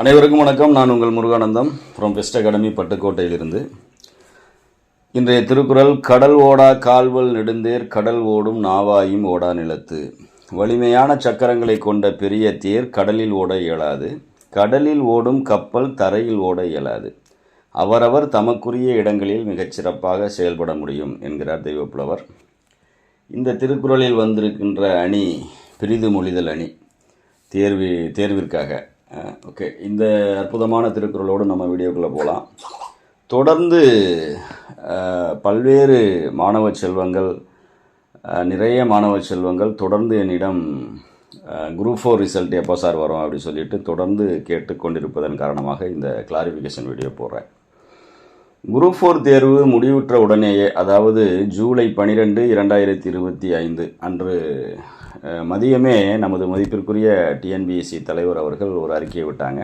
அனைவருக்கும் வணக்கம். நான் உங்கள் முருகானந்தம் ஃப்ரம் பெஸ்ட் அகாடமி பட்டுக்கோட்டையிலிருந்து. இன்றைய திருக்குறள் கடல் ஓடா கால்வல் நெடுந்தேர் கடல் ஓடும் நாவாயும் ஓடா நிலத்து வலிமையான சக்கரங்களை கொண்ட பெரிய தேர் கடலில் ஓட இயலாது. கடலில் ஓடும் கப்பல் தரையில் ஓட இயலாது. அவரவர் தமக்குரிய இடங்களில் மிகச்சிறப்பாக செயல்பட முடியும் என்கிறார் தெய்வப்புலவர். இந்த திருக்குறளில் வந்திருக்கின்ற அணி பிரிது மொழிதல் அணி தேர்வு தேர்விற்காக. ஓகே. இந்த அற்புதமான திருக்குறளோடு நம்ம வீடியோக்குள்ளே போகலாம் தொடர்ந்து பல்வேறு மாணவ செல்வங்கள் நிறைய மாணவ செல்வங்கள் தொடர்ந்து என்னிடம் குரூப் ஃபோர் ரிசல்ட் எப்போ சார் வரும் அப்படின்னு சொல்லிட்டு தொடர்ந்து கேட்டுக்கொண்டிருப்பதன் காரணமாக இந்த கிளாரிஃபிகேஷன் வீடியோ போடுறேன். குரூப் ஃபோர் தேர்வு முடிவுற்ற உடனேயே அதாவது ஜூலை பனிரெண்டு இரண்டாயிரத்தி இருபத்தி ஐந்து அன்று மதியமே நமது மதிப்பிற்குரிய டிஎன்பிஎஸ்சி தலைவர் அவர்கள் ஒரு அறிக்கையை விட்டாங்க.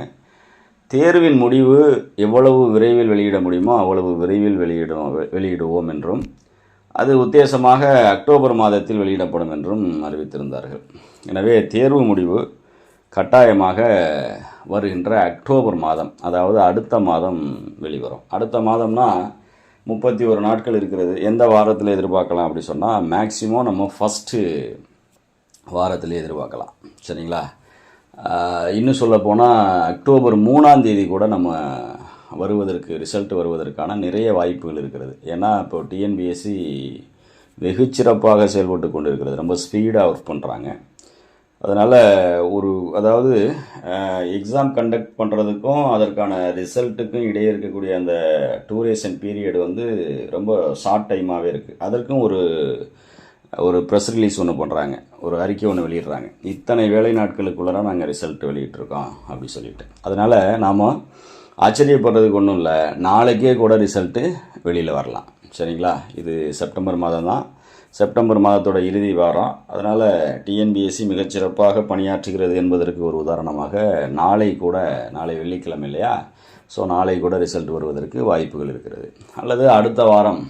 தேர்வின் முடிவு எவ்வளவு விரைவில் வெளியிட முடியுமோ அவ்வளவு விரைவில் வெளியிடும் வெளியிடுவோம் என்றும் அது உத்தேசமாக அக்டோபர் மாதத்தில் வெளியிடப்படும் என்றும் அறிவித்திருந்தார்கள். எனவே தேர்வு முடிவு கட்டாயமாக வருகின்ற அக்டோபர் மாதம் அதாவது அடுத்த மாதம் வெளிவரும். அடுத்த மாதம்னா முப்பத்தி ஒரு நாட்கள் இருக்கிறது. எந்த வாரத்தில் எதிர்பார்க்கலாம் அப்படி சொன்னால் மேக்சிமம் நம்ம ஃபஸ்ட்டு வாரத்திலே எதிர்பார்க்கலாம். சரிங்களா? இன்னும் சொல்ல போனால் அக்டோபர் மூணாம் தேதி கூட நம்ம வருவதற்கு ரிசல்ட் வருவதற்கான நிறைய வாய்ப்புகள் இருக்கிறது. ஏன்னா இப்போ டிஎன்பிஎஸ்சி வெகு சிறப்பாக செயல்பட்டு கொண்டு இருக்கிறது ரொம்ப ஸ்பீடாக ஒர்க் பண்ணுறாங்க அதனால் ஒரு அதாவது எக்ஸாம் கண்டக்ட் பண்ணுறதுக்கும் அதற்கான ரிசல்ட்டுக்கும் இடையே இருக்கக்கூடிய அந்த டூரேஷன் பீரியட் வந்து ரொம்ப ஷார்ட் டைமாகவே இருக்குது அதற்கும் ஒரு ஒரு ப்ரெஸ் ரிலீஸ் ஒன்று பண்ணுறாங்க ஒரு அறிக்கை ஒன்று வெளியிடுறாங்க. இத்தனை வேலை நாட்களுக்குள்ளே நாங்கள் ரிசல்ட் வெளியிட்டிருக்கோம் அப்படி சொல்லிட்டு. அதனால் நாம் ஆச்சரியப்படுறதுக்கு ஒன்றும் இல்லை. நாளைக்கே கூட ரிசல்ட்டு வெளியில் வரலாம். சரிங்களா? இது செப்டம்பர் மாதம் தான். செப்டம்பர் மாதத்தோட இறுதி வாரம். அதனால் டிஎன்பிஎஸ்சி மிகச்சிறப்பாக பணியாற்றுகிறது என்பதற்கு ஒரு உதாரணமாக நாளை கூட நாளை வெள்ளிக்கிழமை இல்லையா? ஸோ நாளை கூட ரிசல்ட் வருவதற்கு வாய்ப்புகள் இருக்கிறது. அல்லது அடுத்த வாரம்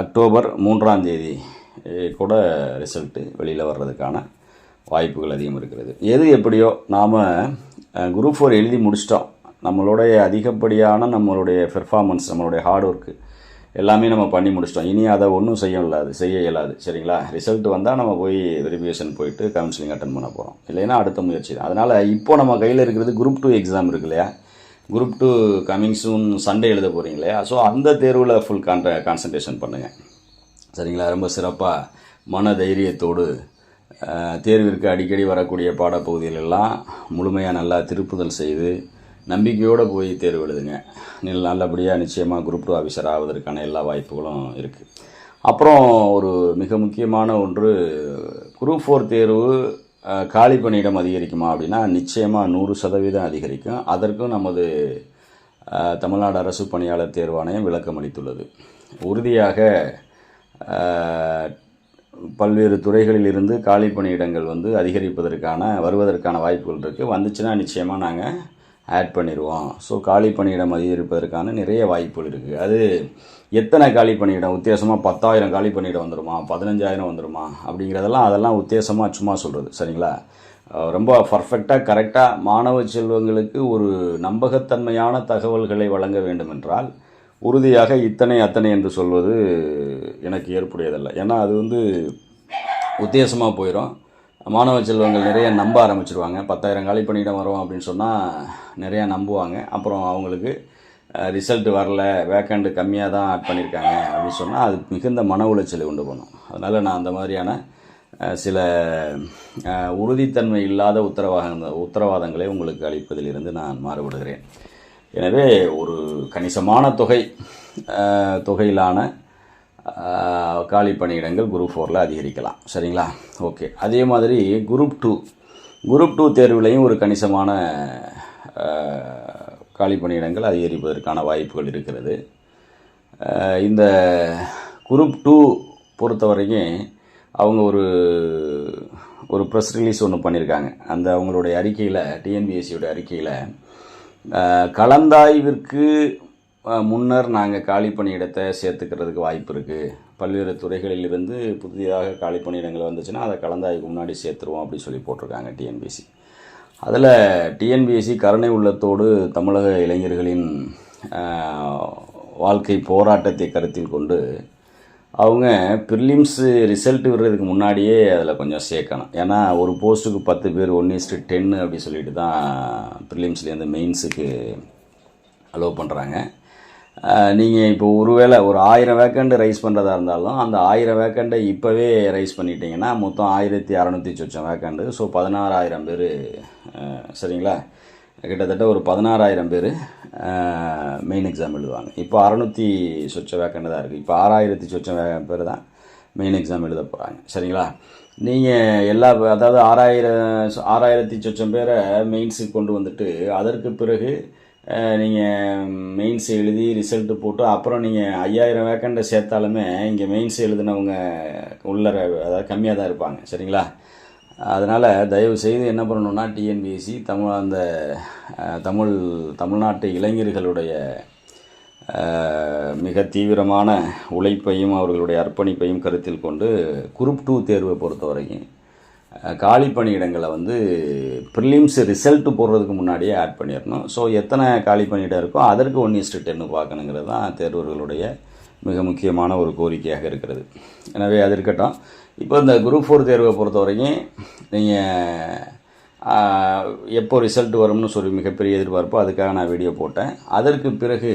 அக்டோபர் மூன்றாம் தேதி கூட ரிசல்ட்டு வெளியில் வர்றதுக்கான வாய்ப்புகள் அதிகம் இருக்கிறது. எது எப்படியோ நாம் குரூப் ஃபோர் எழுதி முடிச்சிட்டோம். நம்மளுடைய அதிகப்படியான நம்மளுடைய பெர்ஃபார்மன்ஸ் நம்மளுடைய ஹார்ட் ஒர்க்கு எல்லாமே நம்ம பண்ணி முடிச்சிட்டோம். இனி அதை ஒன்றும் செய்ய இல்லாது செய்ய இயலாது. சரிங்களா? ரிசல்ட் வந்தால் நம்ம போய் வெரிஃபிகேஷன் போயிட்டு கவுன்சிலிங் அட்டன் பண்ண போகிறோம் இல்லைன்னா அடுத்த முயற்சி தான். அதனால் இப்போ நம்ம கையில் இருக்கிறது குரூப் டூ எக்ஸாம் இருக்கு இல்லையா? Group two coming soon Sunday எழுத போகிறீங்க இல்லையா ஸோ அந்த தேர்வில் ஃபுல் கான்ட்ர கான்சன்ட்ரேஷன் பண்ணுங்கள் சரிங்களா? ரொம்ப சிறப்பாக மன தைரியத்தோடு தேர்விற்கு அடிக்கடி வரக்கூடிய பாடப்பகுதிகளெல்லாம் முழுமையாக நல்லா திருப்புதல் செய்து நம்பிக்கையோடு போய் தேர்வு எழுதுங்க. நீ- நல்லபடியாக நிச்சயமாக குரூப் டூ ஆஃபீஸர் ஆவதற்கான எல்லா வாய்ப்புகளும் இருக்குது அப்புறம் ஒரு மிக முக்கியமான ஒன்று குரூப் ஃபோர் தேர்வு காலி பணியிடம் அதிகரிக்குமா அப்படின்னா நிச்சயமாக நூறு சதவீதம் அதிகரிக்கும். அதற்கும் நமது தமிழ்நாடு அரசு பணியாளர் தேர்வாணையம் விளக்கம் அளித்துள்ளது. உறுதியாக பல்வேறு துறைகளில் இருந்து காலி பணியிடங்கள் வந்து அதிகரிப்பதற்கான வருவதற்கான வாய்ப்புகள் இருக்குது வந்துச்சுன்னா நிச்சயமாக நாங்கள் ஆட் பண்ணிடுவோம் ஸோ காலி பணியிடம் அதிகரிப்பதற்கான நிறைய வாய்ப்புகள் இருக்குது அது எத்தனை காலி பணியிடம்? உத்தேசமாக பத்தாயிரம் காலி பணியிடம் வந்துடுமா பதினஞ்சாயிரம் வந்துடுமா அப்படிங்கிறதெல்லாம் அதெல்லாம் உத்தேசமாக சும்மா சொல்கிறது சரிங்களா? ரொம்ப பர்ஃபெக்டாக கரெக்டாக மாணவ செல்வங்களுக்கு ஒரு நம்பகத்தன்மையான தகவல்களை வழங்க வேண்டும் என்றால் உறுதியாக இத்தனை அத்தனை என்று சொல்வது எனக்கு ஏற்புடையதல்ல. ஏன்னா அது வந்து உத்தேசமாக போயிடும் மாணவ செல்வங்கள் நிறைய நம்ப ஆரம்பிச்சிருவாங்க. பத்தாயிரம் காலி பண்ணிடம் வரும் அப்படின்னு சொன்னால் நிறையா நம்புவாங்க. அப்புறம் அவங்களுக்கு ரிசல்ட் வரல வேக்கண்ட் கம்மியாக தான் ஆட் பண்ணியிருக்காங்க அப்படின்னு சொன்னால் அது மிகுந்த மன உளைச்சலை உண்டு பண்ணும். அதனால் நான் அந்த மாதிரியான சில உறுதித்தன்மை இல்லாத உத்தரவாக உத்தரவாதங்களை உங்களுக்கு அளிப்பதிலிருந்து நான் மாறுபடுகிறேன். எனவே ஒரு கணிசமான தொகை தொகையிலான காலி பணியிடங்கள் குரூப் ஃபோரில் அதிகரிக்கலாம். சரிங்களா? ஓகே அதே மாதிரி குரூப் டூ குரூப் டூ தேர்விலையும் ஒரு கணிசமான காலி பணியிடங்கள் அதிகரிப்பதற்கான வாய்ப்புகள் இருக்கிறது. இந்த குரூப் டூ பொறுத்த வரைக்கும் அவங்க ஒரு ஒரு ப்ரெஸ் ரிலீஸ் ஒன்று பண்ணியிருக்காங்க அந்த அவங்களுடைய அறிக்கையில் டிஎன்பிஎஸ்சியோட அறிக்கையில் கலந்தாய்விற்கு முன்னர் நாங்கள் காலி பணியிடத்தை சேர்த்துக்கிறதுக்கு வாய்ப்பு இருக்குது பல்வேறு துறைகளிலிருந்து புதிதாக காலி பணியிடங்கள் வந்துச்சுன்னா அதை கலந்தாய்வுக்கு முன்னாடி சேர்த்துருவோம் அப்படின்னு சொல்லி போட்டிருக்காங்க டிஎன்பிசி அதில் டிஎன்பிஎஸ்சி கருணை உள்ளத்தோடு தமிழக இளைஞர்களின் வாழ்க்கை போராட்டத்தை கருத்தில் கொண்டு அவங்க ப்ரிலிம்ஸு ரிசல்ட் விடுறதுக்கு முன்னாடியே அதில் கொஞ்சம் சேர்க்கணும். ஏன்னா ஒரு போஸ்ட்டுக்கு பத்து பேர் ஒன் இஸ்ட்டு டென்னு அப்படி சொல்லிட்டு தான் ப்ரிலிம்ஸ்லேருந்து மெயின்ஸுக்கு அலோவ் பண்ணுறாங்க நீங்கள் இப்போ ஒருவேளை ஒரு ஆயிரம் வேக்கண்ட் ரைஸ் பண்ணுறதா இருந்தாலும் அந்த ஆயிரம் வேக்கண்ட்டை இப்போவே ரைஸ் பண்ணிட்டீங்கன்னா மொத்தம் ஆயிரத்தி அறநூற்றி சொச்சம் வேக்கண்டு. ஸோ பதினாறாயிரம் பேர் சரிங்களா? கிட்டத்தட்ட ஒரு பதினாறாயிரம் பேர் மெயின் எக்ஸாம் எழுதுவாங்க. இப்போ அறநூற்றி சொச்ச வேக்கண்டு தான் இருக்குது இப்போ ஆறாயிரத்தி சொச்சம் பேர் தான் மெயின் எக்ஸாம் எழுத போகிறாங்க சரிங்களா? நீங்கள் எல்லா அதாவது ஆறாயிரம் ஆறாயிரத்தி சொச்சம் பேரை மெயின்ஸுக்கு கொண்டு வந்துட்டு அதற்கு பிறகு நீங்கள் மெயின்ஸ் எழுதி ரிசல்ட்டு போட்டு அப்புறம் நீங்கள் ஐயாயிரம் வேக்கண்ட்டை சேர்த்தாலுமே இங்கே மெயின்ஸ் எழுதினவங்க உள்ளர அதாவது கம்மியாக தான் இருப்பாங்க. சரிங்களா? அதனால் தயவு செய்து என்ன பண்ணணும்னா டிஎன்பிஎஸ்சி தமிழ் அந்த தமிழ் தமிழ்நாட்டு இளைஞர்களுடைய மிக தீவிரமான உழைப்பையும் அவர்களுடைய அர்ப்பணிப்பையும் கருத்தில் கொண்டு குரூப் டூ தேர்வை பொறுத்த வரைக்கும் காலி பணியிடங்களை வந்து ப்ரிலிம்ஸ் ரிசல்ட்டு போடுறதுக்கு முன்னாடியே ஆட் பண்ணிடணும். ஸோ எத்தனை காலி பணியிடம் இருக்கோ அதற்கு ஒன் இஸ்ட்டு டென்னு பார்க்கணுங்கிறது தான் தேர்வர்களுடைய மிக முக்கியமான ஒரு கோரிக்கையாக இருக்கிறது. எனவே அது இருக்கட்டும். இப்போ இந்த குரூப் ஃபோர் தேர்வை பொறுத்த வரைக்கும் நீங்கள் எப்போ ரிசல்ட் வரும்னு சொல்லி மிகப்பெரிய எதிர்பார்ப்பு அதுக்காக நான் வீடியோ போட்டேன். அதற்கு பிறகு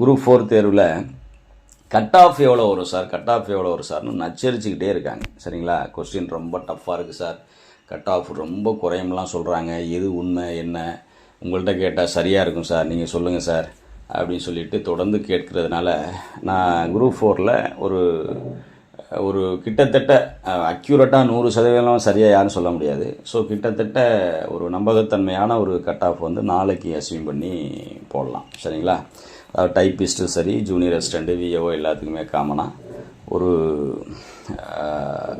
குரூப் ஃபோர் தேர்வில் கட் ஆஃப் எவ்வளோ வரும் சார் கட் ஆஃப் எவ்வளோ வரும் சார்னு நச்சரிச்சுக்கிட்டே இருக்காங்க. சரிங்களா? கொஸ்டின் ரொம்ப டஃப்பாக இருக்குது சார் கட் ஆஃப் ரொம்ப குறையும்லாம் சொல்கிறாங்க எது உண்மை என்ன? உங்கள்கிட்ட கேட்டால் சரியாக இருக்கும் சார் நீங்கள் சொல்லுங்கள் சார் அப்படின்னு சொல்லிட்டு தொடர்ந்து கேட்கறதுனால நான் குரூப் ஃபோரில் ஒரு ஒரு கிட்டத்தட்ட அக்யூரேட்டாக நூறு சதவீதம் சரியாக யாரும் சொல்ல முடியாது. ஸோ கிட்டத்தட்ட ஒரு நம்பகத்தன்மையான ஒரு கட் ஆஃப் வந்து நாளைக்கு அஸ்யூம் பண்ணி போடலாம். சரிங்களா? டைப்பிஸ்ட்டும் சரி ஜூனியர் அசிஸ்டண்ட்டு விஏஓ எல்லாத்துக்குமே காமனாக ஒரு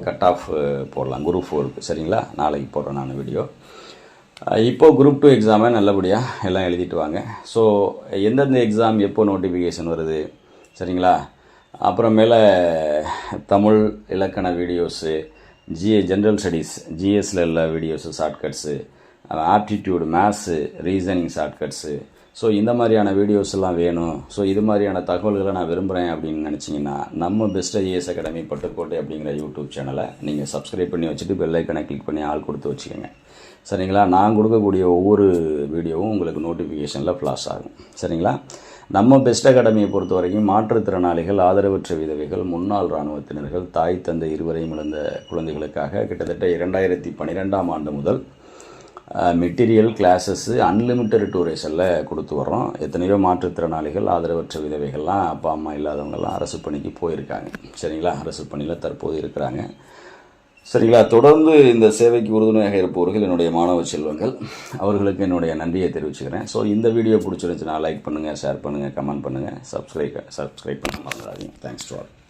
கட் ஆஃப் போடலாம். குரூப் ஃபோருக்கு சரிங்களா? நாளைக்கு போடுறேன் நான் வீடியோ இப்போ குரூப் டூ எக்ஸாமே நல்லபடியாக எல்லாம் எழுதிட்டு வாங்க. ஸோ எந்தெந்த எக்ஸாம் எப்போ நோட்டிஃபிகேஷன் வருது? சரிங்களா? அப்புறமேல தமிழ் இலக்கண வீடியோஸு ஜிஏ ஜென்ரல் ஸ்டடீஸ் ஜிஎஸ்ல உள்ள videos shortcuts aptitude maths reasoning shortcuts so இந்த மாதிரியான வீடியோஸ் எல்லாம் வேணும். ஸோ இது மாதிரியான தகவல்களை நான் விரும்புகிறேன் அப்படின்னு நினச்சிங்கன்னா நம்ம பெஸ்ட் ஐஏஎஸ் அகாடமி பட்டுக்கோட்டை அப்படிங்கிற யூடியூப் சேனலை நீங்கள் சப்ஸ்கிரைப் பண்ணி வச்சுட்டு பெல்லைக்கனை கிளிக் பண்ணி ஆள் கொடுத்து வச்சுக்கோங்க. சரிங்களா? நான் கொடுக்கக்கூடிய ஒவ்வொரு வீடியோவும் உங்களுக்கு நோட்டிஃபிகேஷனில் ஃப்ளாஷ் ஆகும். சரிங்களா? நம்ம பெஸ்ட் அகாடமியை பொறுத்த வரைக்கும் மாற்றுத்திறனாளிகள் ஆதரவற்ற விதவைகள் முன்னாள் இராணுவத்தினர்கள் தாய் தந்தை இருவரையும் இழந்த குழந்தைகளுக்காக கிட்டத்தட்ட இரண்டாயிரத்தி பன்னிரெண்டாம் ஆண்டு முதல் மெட்டீரியல் கிளாஸஸ்ஸு அன்லிமிட்டட் டூரேஷனில் கொடுத்து வர்றோம். எத்தனையோ மாற்றுத்திறனாளிகள் ஆதரவற்ற விதவைகள்லாம் அப்பா அம்மா இல்லாதவங்கெல்லாம் அரசு பணிக்கு போயிருக்காங்க. சரிங்களா? அரசு பணியில் தற்போது இருக்கிறாங்க. சரிங்களா? தொடர்ந்து இந்த சேவைக்கு உறுதுணையாக இருப்பவர்கள் என்னுடைய மாணவ செல்வங்கள். அவர்களுக்கு என்னுடைய நன்றியை தெரிவிச்சுக்கிறேன். ஸோ இந்த வீடியோ பிடிச்சிருந்துச்சுன்னா லைக் பண்ணுங்கள் ஷேர் பண்ணுங்கள் கமெண்ட் பண்ணுங்கள் சப்ஸ்கிரைப் சப்ஸ்கிரைப் பண்ண மறந்துடாதீங்க. Thanks to all